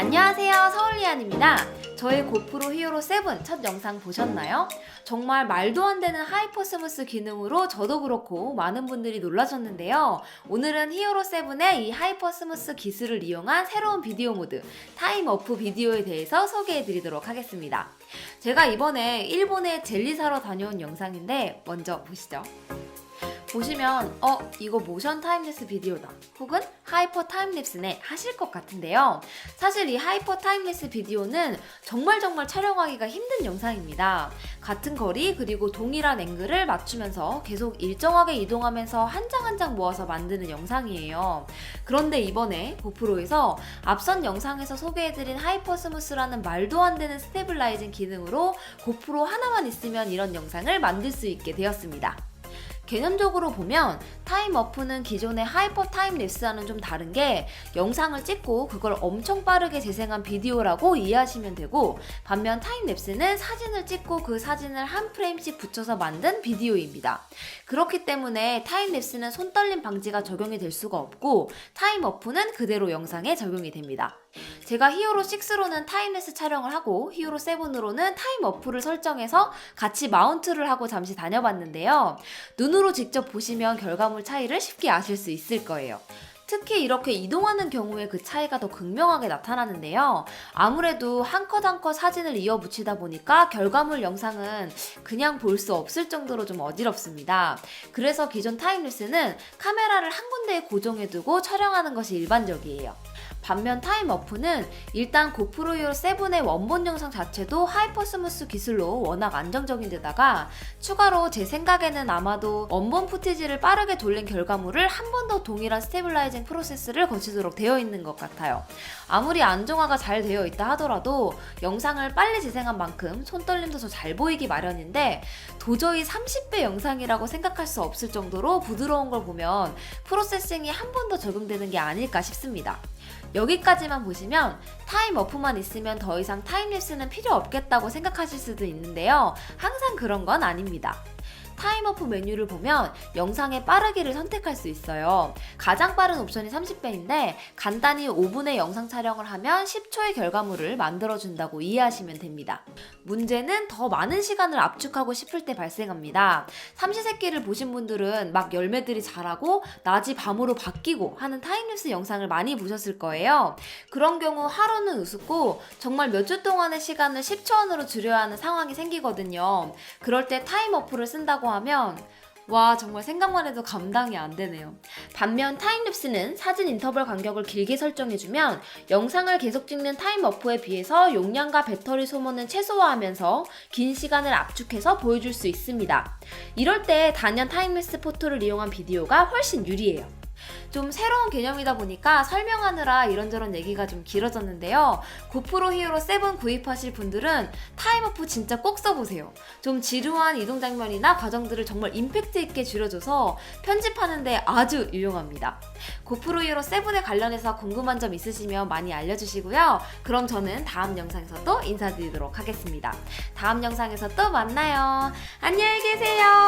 안녕하세요. 서울리안입니다. 저의 고프로 히어로 7 첫 영상 보셨나요? 정말 말도 안 되는 하이퍼 스무스 기능으로 저도 그렇고 많은 분들이 놀라셨는데요. 오늘은 히어로 7의 이 하이퍼 스무스 기술을 이용한 새로운 비디오 모드 타임 어프 비디오에 대해서 소개해 드리도록 하겠습니다. 제가 이번에 일본에 젤리 사러 다녀온 영상인데 먼저 보시죠 보시면 어 이거 모션 타임랩스 비디오다. 혹은 하이퍼 타임랩스네 하실 것 같은데요. 사실 이 하이퍼 타임랩스 비디오는 정말 정말 촬영하기가 힘든 영상입니다. 같은 거리 그리고 동일한 앵글을 맞추면서 계속 일정하게 이동하면서 한 장 한 장 모아서 만드는 영상이에요. 그런데 이번에 고프로에서 앞선 영상에서 소개해드린 하이퍼 스무스라는 말도 안 되는 스테블라이징 기능으로 고프로 하나만 있으면 이런 영상을 만들 수 있게 되었습니다 개념적으로 보면 타임 어프는 기존의 하이퍼 타임 랩스와는 좀 다른 게 영상을 찍고 그걸 엄청 빠르게 재생한 비디오라고 이해하시면 되고 반면 타임 랩스는 사진을 찍고 그 사진을 한 프레임씩 붙여서 만든 비디오입니다. 그렇기 때문에 타임 랩스는 손떨림 방지가 적용이 될 수가 없고 타임 어프는 그대로 영상에 적용이 됩니다. 제가 히어로 6로는 타임레스 촬영을 하고 히어로 7으로는 타임 어프를 설정해서 같이 마운트를 하고 잠시 다녀봤는데요. 눈으로 직접 보시면 결과물 차이를 쉽게 아실 수 있을 거예요. 특히 이렇게 이동하는 경우에 그 차이가 더 극명하게 나타나는데요. 아무래도 한 컷 한 컷 사진을 이어 붙이다 보니까 결과물 영상은 그냥 볼 수 없을 정도로 좀 어지럽습니다. 그래서 기존 타임랩스는 카메라를 한 군데에 고정해두고 촬영하는 것이 일반적이에요. 반면 타임 어프는 일단 고프로 히어로 7의 원본 영상 자체도 하이퍼 스무스 기술로 워낙 안정적인 데다가 추가로 제 생각에는 아마도 원본 푸티지를 빠르게 돌린 결과물을 한 번 더 동일한 스테빌라이징 프로세스를 거치도록 되어 있는 것 같아요. 아무리 안정화가 잘 되어 있다 하더라도 영상을 빨리 재생한 만큼 손떨림도 더 잘 보이기 마련인데 도저히 30배 영상이라고 생각할 수 없을 정도로 부드러운 걸 보면 프로세싱이 한 번 더 적용되는 게 아닐까 싶습니다. 여기까지만 보시면 타임 어프만 있으면 더 이상 타임랩스는 필요 없겠다고 생각하실 수도 있는데요. 항상 그런 건 아닙니다. 타임어프 메뉴를 보면 영상의 빠르기를 선택할 수 있어요. 가장 빠른 옵션이 30배인데 간단히 5분의 영상 촬영을 하면 10초의 결과물을 만들어준다고 이해하시면 됩니다. 문제는 더 많은 시간을 압축하고 싶을 때 발생합니다. 삼시세끼를 보신 분들은 막 열매들이 자라고 낮이 밤으로 바뀌고 하는 타임랩스 영상을 많이 보셨을 거예요. 그런 경우 하루는 우습고 정말 몇 주 동안의 시간을 10초 안으로 줄여야 하는 상황이 생기거든요. 그럴 때 타임어프를 쓴다고 하면 와 정말 생각만 해도 감당이 안 되네요. 반면 타임랩스는 사진 인터벌 간격을 길게 설정해주면 영상을 계속 찍는 타임 어프에 비해서 용량과 배터리 소모는 최소화하면서 긴 시간을 압축해서 보여줄 수 있습니다. 이럴 때 단연 타임랩스 포토를 이용한 비디오가 훨씬 유리해요. 좀 새로운 개념이다 보니까 설명하느라 이런저런 얘기가 좀 길어졌는데요. 고프로 히어로 7 구입하실 분들은 타임어프 진짜 꼭 써보세요. 좀 지루한 이동 장면이나 과정들을 정말 임팩트 있게 줄여줘서 편집하는데 아주 유용합니다. 고프로 히어로 7에 관련해서 궁금한 점 있으시면 많이 알려주시고요. 그럼 저는 다음 영상에서 또 인사드리도록 하겠습니다. 다음 영상에서 또 만나요. 안녕히 계세요.